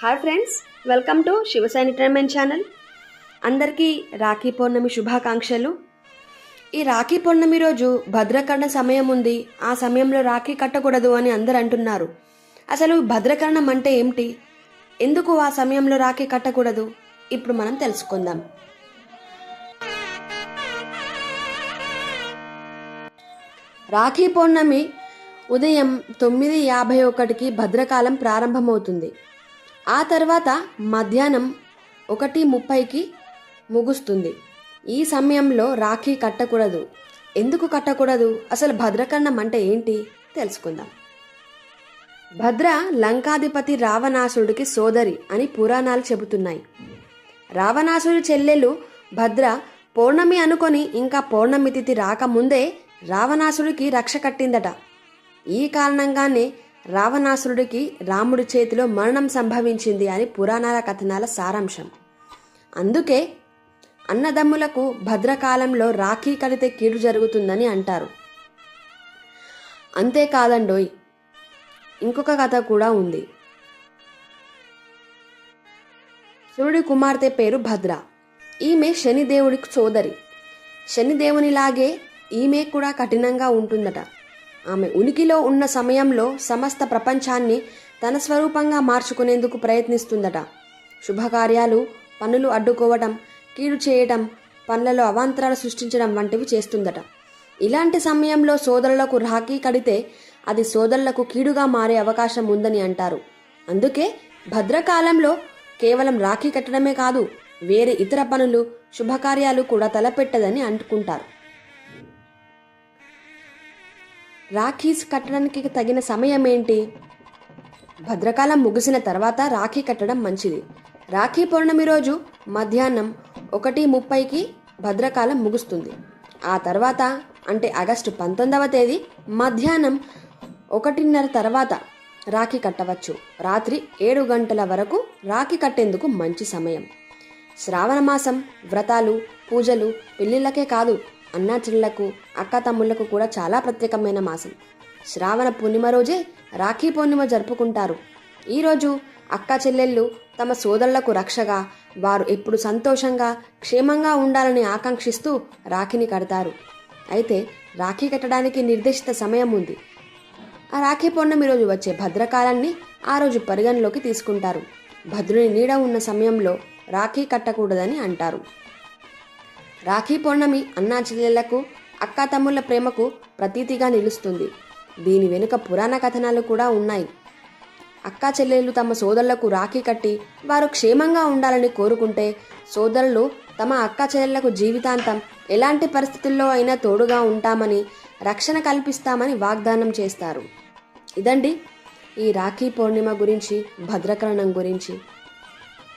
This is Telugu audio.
Hi friends welcome to Shivasai entertainment channel. అందరికీ రాఖీ పౌర్ణమి శుభాకాంక్షలు. ఈ రాఖీ పౌర్ణమి రోజు భద్రకరణ సమయం ఉంది. ఆ సమయంలో రాఖీ కట్టకూడదు అని అందరు అంటున్నారు. అసలు భద్రకరణం అంటే ఏమిటి? ఎందుకు ఆ సమయంలో రాఖీ కట్టకూడదు? ఇప్పుడు మనం తెలుసుకుందాం. రాఖీ పౌర్ణమి ఉదయం తొమ్మిది యాభై ఒకటికి భద్రకాలం ప్రారంభమవుతుంది. ఆ తర్వాత మధ్యాహ్నం ఒకటి ముప్పైకి ముగుస్తుంది. ఈ సమయంలో రాఖీ కట్టకూడదు. ఎందుకు కట్టకూడదు? అసలు భద్రకన్నం అంటే ఏంటి? తెలుసుకుందాం. భద్ర లంకాధిపతి రావణాసురుడికి సోదరి అని పురాణాలు చెబుతున్నాయి. రావణాసుడి చెల్లెలు భద్ర పౌర్ణమి అనుకొని ఇంకా పౌర్ణమి తిథి రాకముందే రావణాసుడికి రక్ష కట్టిందట. ఈ కారణంగానే రావణాసురుడికి రాముడి చేతిలో మరణం సంభవించింది అని పురాణాల కథనాల సారాంశం. అందుకే అన్నదమ్ములకు భద్రకాలంలో రాఖీ కడితే కీడు జరుగుతుందని అంటారు. అంతేకాదండోయ్ ఇంకొక కథ కూడా ఉంది. శివుడి కుమార్తె పేరు భద్ర. ఈమె శనిదేవుడికి సోదరి. శనిదేవునిలాగే ఈమె కూడా కఠినంగా ఉంటుందట. ఆమె ఉనికిలో ఉన్న సమయంలో సమస్త ప్రపంచాన్ని తన స్వరూపంగా మార్చుకునేందుకు ప్రయత్నిస్తుందట. శుభకార్యాలు పనులు అడ్డుకోవటం కీడు చేయటం పనులలో అవాంతరాలు సృష్టించడం వంటివి చేస్తుందట. ఇలాంటి సమయంలో సోదరులకు రాఖీ కడితే అది సోదరులకు కీడుగా మారే అవకాశం ఉందని అంటారు. అందుకే భద్రకాలంలో కేవలం రాఖీ కట్టడమే కాదు వేరే ఇతర పనులు శుభకార్యాలు కూడా తలపెట్టదని అంటుకుంటారు. రాఖీస్ కట్టడానికి తగిన సమయం ఏంటి? భద్రకాలం ముగిసిన తర్వాత రాఖీ కట్టడం మంచిది. రాఖీ పౌర్ణమి రోజు మధ్యాహ్నం ఒకటి ముప్పైకి భద్రకాలం ముగుస్తుంది. ఆ తర్వాత అంటే ఆగస్టు పంతొమ్మిదవ తేదీ మధ్యాహ్నం ఒకటిన్నర తర్వాత రాఖీ కట్టవచ్చు. రాత్రి ఏడు గంటల వరకు రాఖీ కట్టేందుకు మంచి సమయం. శ్రావణ మాసం వ్రతాలు పూజలు పెళ్ళిళ్ళకే కాదు అన్నా చెల్లెలకు అక్క తమ్ముళ్ళకు కూడా చాలా ప్రత్యేకమైన మాసం. శ్రావణ పూర్ణిమ రోజే రాఖీ పూర్ణిమ జరుపుకుంటారు. ఈరోజు అక్క చెల్లెళ్ళు తమ సోదరులకు రక్షగా వారు ఎప్పుడు సంతోషంగా క్షేమంగా ఉండాలని ఆకాంక్షిస్తూ రాఖీని కడతారు. అయితే రాఖీ కట్టడానికి నిర్దేశిత సమయం ఉంది. ఆ రాఖీ పౌర్ణమి రోజు వచ్చే భద్రకాలాన్ని ఆ రోజు పరిగణలోకి తీసుకుంటారు. భద్రుని నీడ ఉన్న సమయంలో రాఖీ కట్టకూడదని అంటారు. రాఖీ పౌర్ణమి అన్నా చెల్లెళ్ళకు అక్కా తమ్ముళ్ళ ప్రేమకు ప్రతీతిగా నిలుస్తుంది. దీని వెనుక పురాణ కథనాలు కూడా ఉన్నాయి. అక్కా చెల్లెళ్ళు తమ సోదరులకు రాఖీ కట్టి వారు క్షేమంగా ఉండాలని కోరుకుంటే సోదరులు తమ అక్క చెల్లెళ్ళకు జీవితాంతం ఎలాంటి పరిస్థితుల్లో అయినా తోడుగా ఉంటామని రక్షణ కల్పిస్తామని వాగ్దానం చేస్తారు. ఇదండి ఈ రాఖీ పౌర్ణిమ గురించి భద్రకరణం గురించి.